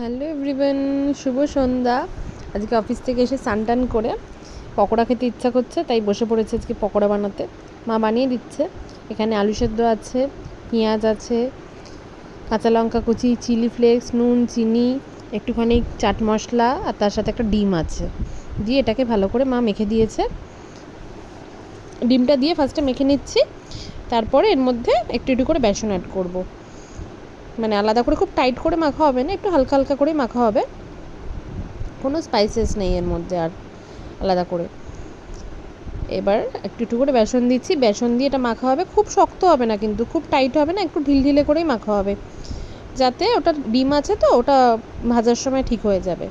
Hello everyone, শুভ সন্ধ্যা। আজকে office থেকে এসে টান করে পকোড়া খেতে ইচ্ছা করছে, তাই বসে পড়েছে আজকে পকোড়া বানাতে। মা বানিয়ে দিচ্ছে। এখানে আলু সেদ্ধ আছে, পেঁয়াজ আছে, কাঁচা লঙ্কা কুচি, চিলি ফ্লেক্স, নুন, চিনি, একটুখানি চাট মশলা, আর তার সাথে একটা ডিম আছে। দিয়ে এটাকে ভালো করে মা মেখে দিয়েছে। ডিমটা দিয়ে ফার্স্টে মেখে নিচ্ছি। তারপরে এর মধ্যে একটু একটু করে বেসন অ্যাড করব। মানে আলাদা করে, খুব টাইট করে মাখা হবে না, একটু হালকা হালকা করেই মাখা হবে। কোনো স্পাইসেস নেই এর মধ্যে আর আলাদা করে। এবার একটু একটু করে বেসন দিচ্ছি। বেসন দিয়ে এটা মাখা হবে। খুব শক্ত হবে না কিন্তু, খুব টাইট হবে না, একটু ঢিল ঢিলে করেই মাখা হবে। যাতে ওটা ডিম আছে তো, ওটা ভাজার সময় ঠিক হয়ে যাবে।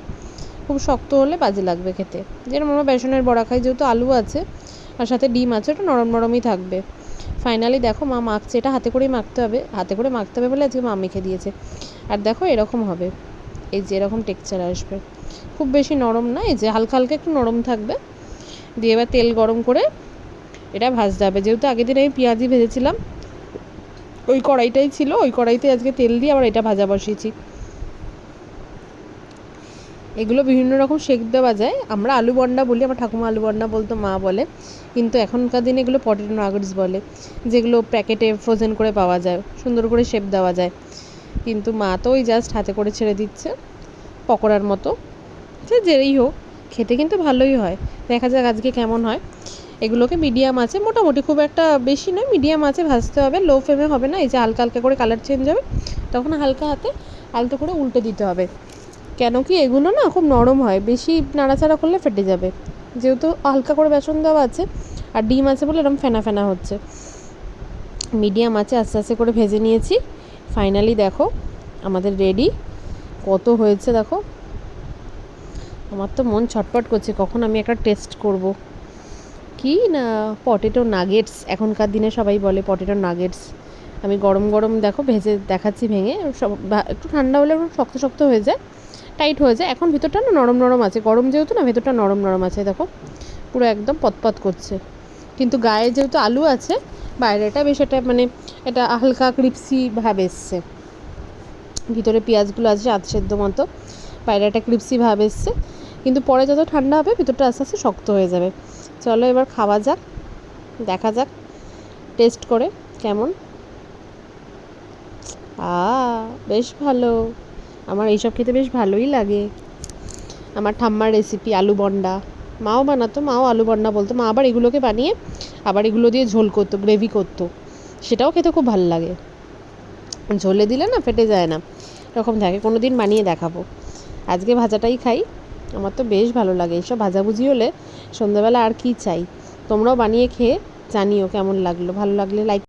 খুব শক্ত হলে বাজে লাগবে খেতে। যেরকম আমরা বেসনের বড়া খাই, যেহেতু আলু আছে, আর সাথে ডিম আছে, ওটা নরম নরমই থাকবে। ফাইনালি দেখো মা মাখছে, এটা হাতে করেই মাখতে হবে। হাতে করে মাখতে হবে বলে আজকে মা মেখে দিয়েছে। আর দেখো এরকম হবে। এই যে এরকম টেক্সচার আসবে। খুব বেশি নরম না, এই যে হালকা হালকা একটু নরম থাকবে। দিয়ে এবার তেল গরম করে এটা ভাজতে হবে। যেহেতু আগের দিন আমি পেঁয়াজি ভেজেছিলাম, ওই কড়াইটাই ছিল, ওই কড়াইতে আজকে তেল দিয়ে আবার এটা ভাজা বসিয়েছি। এগুলো বিভিন্ন রকম শেক দেওয়া যায়। আমরা আলু বন্ডা বলি, আমার ঠাকুমা আলু বন্ডা বলতো, মা বলে। কিন্তু এখনকার দিনে এগুলো পটেটো নাগেটস বলে, যেগুলো প্যাকেটে ফ্রোজেন করে পাওয়া যায়, সুন্দর করে শেপ দেওয়া যায়। কিন্তু মা তো ওই জাস্ট হাতে করে ছেড়ে দিচ্ছে, পকোড়ার মতো। সে যেই হোক, খেতে কিন্তু ভালোই হয়। দেখা যাক আজকে কেমন হয়। এগুলোকে মিডিয়াম আছে, মোটামুটি খুব একটা বেশি নয় মিডিয়াম আছে, ভাজতে হবে লো ফ্লেমে হবে না, এই যে হালকা হালকা করে কালার চেঞ্জ হবে, তখন হালকা হাতে আলতো করে উল্টে দিতে হবে। কেন কি এগুলো না খুব নরম হয়, বেশি নাড়াচাড়া করলে ফেটে যাবে। যেহেতু হালকা করে বেসন দেওয়া আছে আর ডিম আছে বলে এরকম ফেনা ফেনা হচ্ছে। মিডিয়াম আছে, আস্তে আস্তে করে ভেজে নিয়েছি। ফাইনালি দেখো, আমাদের রেডি কত হয়েছে দেখো। আমার তো মন ছটপট করছে, কখন আমি একটা টেস্ট করব। কি না পটেটো নাগেটস এখনকার দিনে সবাই বলে পটেটো নাগেটস আমি গরম গরম দেখো ভেজে দেখাচ্ছি ভেঙে, সব একটু ঠান্ডা হলে শক্ত শক্ত হয়ে যায়। টাইট হয়ে যায়। এখন ভিতরটা না নরম নরম আছে। গরম যেহেতু না, ভেতরটা নরম নরম আছে, দেখো। পুরো একদম পতপত করছে। কিন্তু গায়ে যেহেতু আলু আছে, বাইরেটা বেশ এটা মানে এটা হালকা ক্রিপসি ভাব এসছে। ভিতরে পেঁয়াজগুলো আছে, আধ সেদ্ধ মতো। বাইরে একটা ক্রিপসি ভাব এসছে। কিন্তু পরে যত ঠান্ডা হবে, ভিতরটা আস্তে আস্তে শক্ত হয়ে যাবে। চলো এবার খাওয়া যাক, দেখা যাক, টেস্ট করে কেমন। আ, বেশ ভালো। আমার এইসব খেতে বেশ ভালোই লাগে। আমার ঠাম্মার রেসিপি আলু বন্ডা। মাও বানাতো, মাও আলু বন্ডা বলতো। মা আবার এগুলোকে বানিয়ে আবার এগুলো দিয়ে ঝোল করতো গ্রেভি করতো। সেটাও খেতে খুব ভালো লাগে। ঝোলে দিলে না ফেটে যায় না। এরকম থাকে কোনো দিন বানিয়ে দেখাবো। আজকে ভাজাটাই খাই। আমার তো বেশ ভালো লাগে। এইসব ভাজাভুজি হলে সন্ধ্যাবেলা আর কি চাই? তোমরাও বানিয়ে খেয়ে জানিও কেমন লাগল। ভালো লাগলে লাইক